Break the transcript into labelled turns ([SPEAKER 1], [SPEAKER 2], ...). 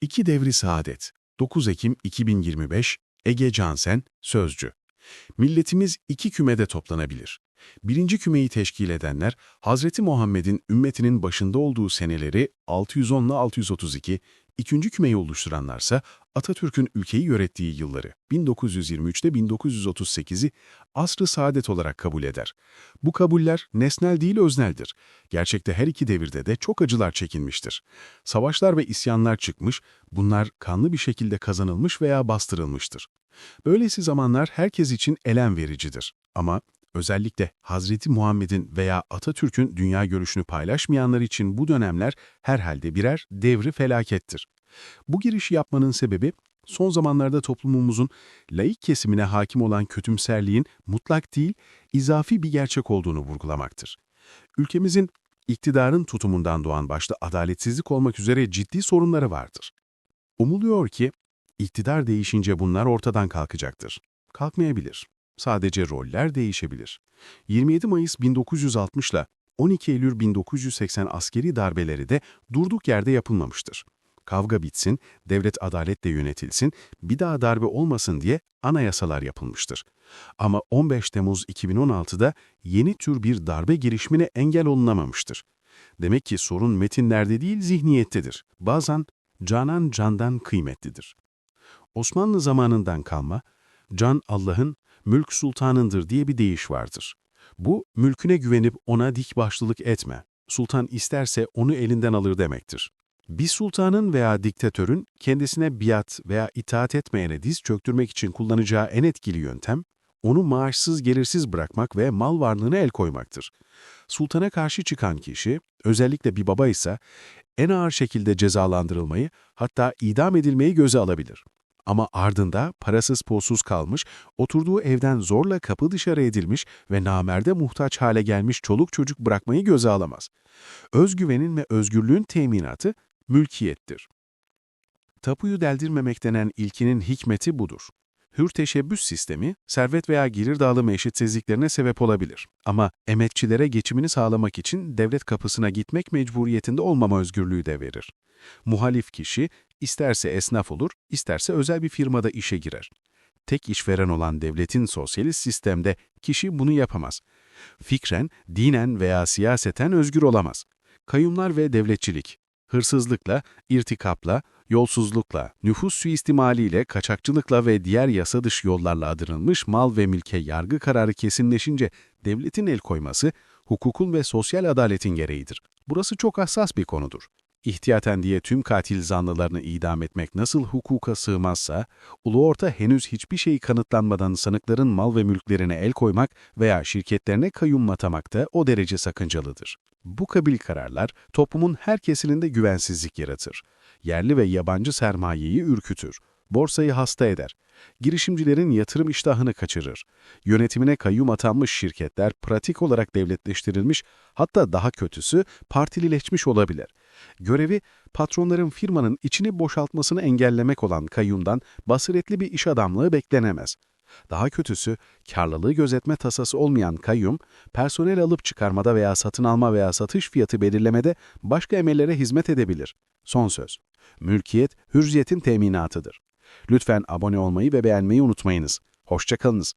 [SPEAKER 1] İki Devri Saadet. 9 Ekim 2025 Ege Cansen Sözcü Milletimiz iki kümede toplanabilir. Birinci kümeyi teşkil edenler, Hazreti Muhammed'in ümmetinin başında olduğu seneleri 610 ile 632, ikinci kümeyi oluşturanlarsa Atatürk'ün ülkeyi yönettiği yılları 1923'te 1938'i asr-ı saadet olarak kabul eder. Bu kabuller nesnel değil özneldir. Gerçekte her iki devirde de çok acılar çekinmiştir. Savaşlar ve isyanlar çıkmış, bunlar kanlı bir şekilde kazanılmış veya bastırılmıştır. Böylesi zamanlar herkes için elem vericidir. Ama özellikle Hazreti Muhammed'in veya Atatürk'ün dünya görüşünü paylaşmayanlar için bu dönemler herhalde birer devri felakettir. Bu girişi yapmanın sebebi, son zamanlarda toplumumuzun laik kesimine hakim olan kötümserliğin mutlak değil, izafi bir gerçek olduğunu vurgulamaktır. Ülkemizin iktidarın tutumundan doğan başta adaletsizlik olmak üzere ciddi sorunları vardır. Umuluyor ki, iktidar değişince bunlar ortadan kalkacaktır. Kalkmayabilir. Sadece roller değişebilir. 27 Mayıs 1960 ile 12 Eylül 1980 askeri darbeleri de durduk yerde yapılmamıştır. Kavga bitsin, devlet adaletle yönetilsin, bir daha darbe olmasın diye anayasalar yapılmıştır. Ama 15 Temmuz 2016'da yeni tür bir darbe girişimine engel olunamamıştır. Demek ki sorun metinlerde değil zihniyettedir. Bazen canan candan kıymetlidir. Osmanlı zamanından kalma, can Allah'ın, mülk sultanındır diye bir deyiş vardır. Bu, mülküne güvenip ona dik başlılık etme. Sultan isterse onu elinden alır demektir. Bir sultanın veya diktatörün kendisine biat veya itaat etmeyene diz çöktürmek için kullanacağı en etkili yöntem, onu maaşsız gelirsiz bırakmak ve mal varlığına el koymaktır. Sultana karşı çıkan kişi, özellikle bir baba ise en ağır şekilde cezalandırılmayı, hatta idam edilmeyi göze alabilir. Ama ardında parasız pulsuz kalmış, oturduğu evden zorla kapı dışarı edilmiş ve namerde muhtaç hale gelmiş çoluk çocuk bırakmayı göze alamaz. Özgüvenin ve özgürlüğün teminatı mülkiyettir. Tapuyu deldirmemek denen ilkinin hikmeti budur. Hür teşebbüs sistemi, servet veya gelir dağılımı eşitsizliklerine sebep olabilir. Ama emekçilere geçimini sağlamak için devlet kapısına gitmek mecburiyetinde olmama özgürlüğü de verir. Muhalif kişi, isterse esnaf olur, isterse özel bir firmada işe girer. Tek işveren olan devletin sosyalist sistemde kişi bunu yapamaz. Fikren, dinen veya siyaseten özgür olamaz. Kayyumlar ve devletçilik, hırsızlıkla, irtikapla, yolsuzlukla, nüfus suistimaliyle, kaçakçılıkla ve diğer yasa dışı yollarla adırılmış mal ve mülke yargı kararı kesinleşince devletin el koyması, hukukun ve sosyal adaletin gereğidir. Burası çok hassas bir konudur. İhtiyaten diye tüm katil zanlılarını idam etmek nasıl hukuka sığmazsa, ulu orta henüz hiçbir şey kanıtlanmadan sanıkların mal ve mülklerine el koymak veya şirketlerine kayyumlatamak da o derece sakıncalıdır. Bu kabil kararlar toplumun her kesiminde güvensizlik yaratır. Yerli ve yabancı sermayeyi ürkütür. Borsayı hasta eder. Girişimcilerin yatırım iştahını kaçırır. Yönetimine kayyum atanmış şirketler pratik olarak devletleştirilmiş, hatta daha kötüsü partilileşmiş olabilir. Görevi patronların firmanın içini boşaltmasını engellemek olan kayyumdan basiretli bir iş adamlığı beklenemez. Daha kötüsü, karlılığı gözetme tasası olmayan kayyum, personel alıp çıkarmada veya satın alma veya satış fiyatı belirlemede başka emellere hizmet edebilir. Son söz. Mülkiyet, hürriyetin teminatıdır. Lütfen abone olmayı ve beğenmeyi unutmayınız. Hoşçakalınız.